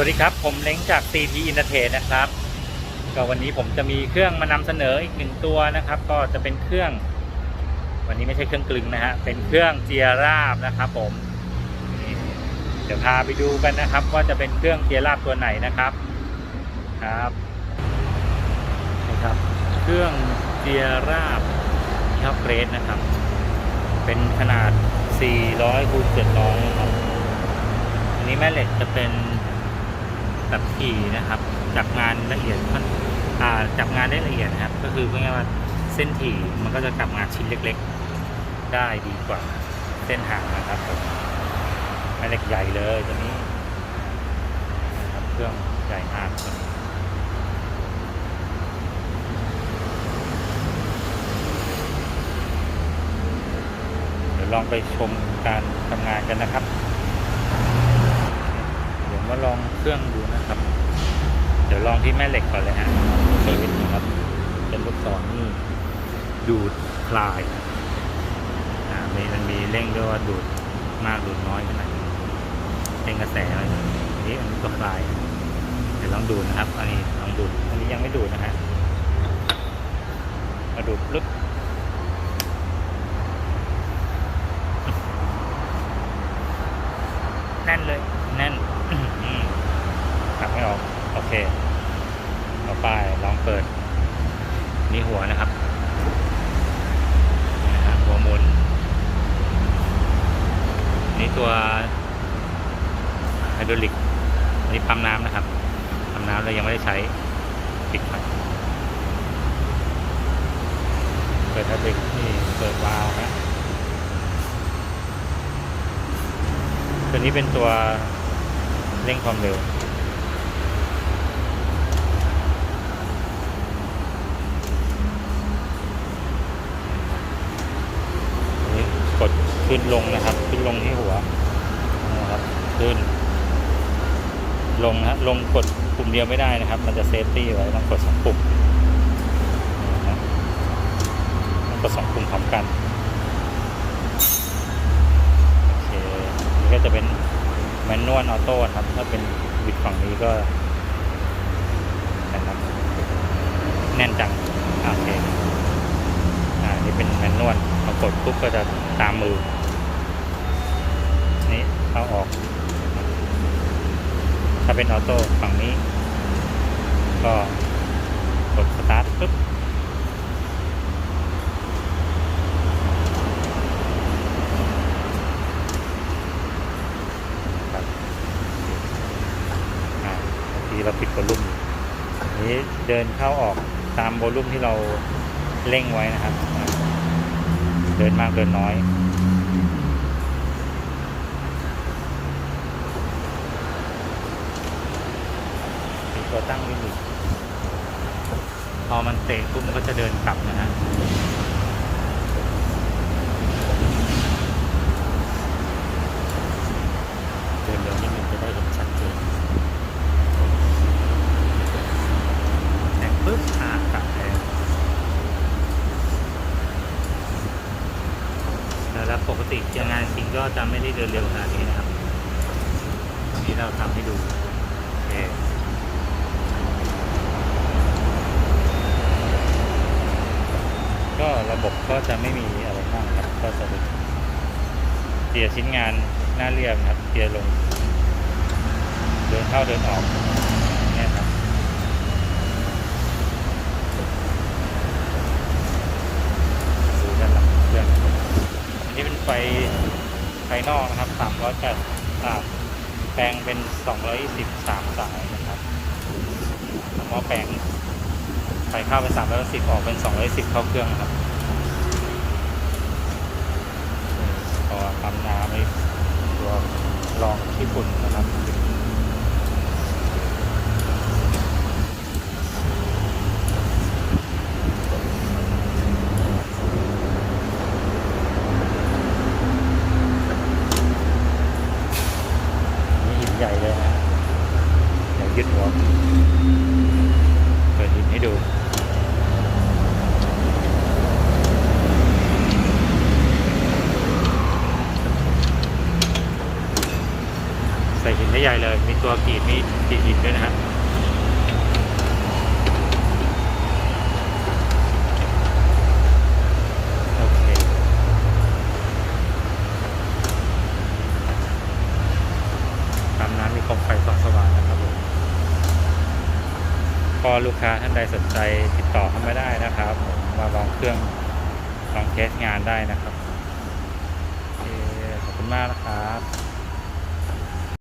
วัสดีครับ ผมเล้งจาก CP Entertain นะครับ ก็วันนี้ผมจะมีเครื่องมานำเสนออีกหนึ่งตัวนะครับ ก็จะเป็นเครื่อง วันนี้ไม่ใช่เครื่องกลึงนะฮะ เป็นเครื่องเจียราบนะครับผม เดี๋ยวพาไปดูกันนะครับ ว่าจะเป็นเครื่องเจียราบตัวไหนนะครับ ครับนี่ครับ เครื่องเจียราบเท่าเกรดนะครับ เป็นขนาด 400คูณ700นะครับ อันนี้แม่เหล็กจะเป็น แบบถี่นะครับจับงานละเอียดมันจับงานได้ละเอียดนะครับ ก็คือพูดง่ายๆว่าเส้นถี่มันก็จะจับงานชิ้นเล็ก ๆ ได้ดีกว่าเส้นห่างนะครับผมแม่เหล็กใหญ่เลยตัวนี้นะครับเครื่องใหญ่มากตัวนี้ลองไปชมการทำงานกันนะครับ วมาลองเครื่องดูนะครับ เดี๋ยวลองที่แม่เหล็กก่อนเลยฮะสวิตช์นะครับ เป็นลูกศรนี่ดูดคลายอ่ามีมันมีเร่งด้วยว่าดูดมากดูดน้อยขนาดเร่งกระแสอะไรนะอันนี้อันนี้ก็คลาย เดี๋ยวลองดูนะครับ อันนี้ลองดูดอันนี้ยังไม่ดูดนะฮะมาดูดลึกแน่นเลย แน่น อืมกลับไม่ออก โอเค ต่อไปลองเปิด นี่หัวนะครับนะฮะหัวมุนนี่ตัวไฮดรอลิกอันนี้ปั๊มน้ำนะครับปั๊มน้ำเรายังไม่ได้ใช้ปิดไฟเปิดไฮดรอลิกนี่เปิดวาล์วนะตัวนี้เป็นตัวเร่งความเร็ว อันนี้กดขึ้น ลงนะครับ ขึ้นลงที่หัวนะครับขึ้น ลงนะลงกดปุ่มเดียวไม่ได้นะครับ มันจะเซฟตี้ไว้ต้องกดสองปุ่มนะต้องกดสองปุ่มพร้อมกันโอเคนี่ก็จะเป็นแมนนวลออโต้ครับ ถ้าเป็นบิดฝั่งนี้ก็นะครับแน่นจังโอเค อ่า นี่เป็นแมนนวลพอกดปุ๊บก็จะตามมือ เข้าออก ถ้าเป็นออโต้ฝั่งนี้ ก็กดสตาร์ทปุ๊บครับบางทีเราปิดวอลลุ่มนี้เดินเข้าออกตามวอลลุ่มที่เราเร่งไว้นะครับ เดินมากเดินน้อย ตัวตั้งลิมิตพอมันเตะปุ๊บมันก็จะเดินกลับนะฮะเดินเร็วนิดนึงจะได้เห็นชัดเจนแข่งปุ๊บหากลับแล้วแล้วปกติงานจริงก็จะไม่ได้เดินเร็วขนาดนี้นะครับอันนี้เราทำให้ดู โอเค ก็ระบบก็ จะไม่มีอะไรมากครับ ก็จะเป็นเกียชิ้นงานหน้าเรียบครับเกียลง เดินเข้าเดินออกเนี่ยครับดูด้านหลังเครื่องอันนี้เป็นไฟภายนอกนะครับ380อ่าแปลงเป็น213สายนะครับหม้อแปลงไฟเข้าเป็นสามร้อยสิบออกเป็นสองร้อยสิบเข้าเครื่องนะครับ ทำนาในตัวลองญี่ปุ่นนะครับ นี่หินใหญ่เลยนะเดี๋ยวยึดหัวเปิดหินให้ดู ใส่ห็นได้ใหญ่เลย มีตัวกรีดมีกีดหินด้วยนะฮะโอเคตามน้ำมีโคมไฟส่องสว่างนะครับผมพอลูกค้าท่านใดสนใจติดต่อเข้ามาได้นะครับผมมาลองเครื่องลองเทสงานได้นะครับโอเคขอบคุณมากนะครับ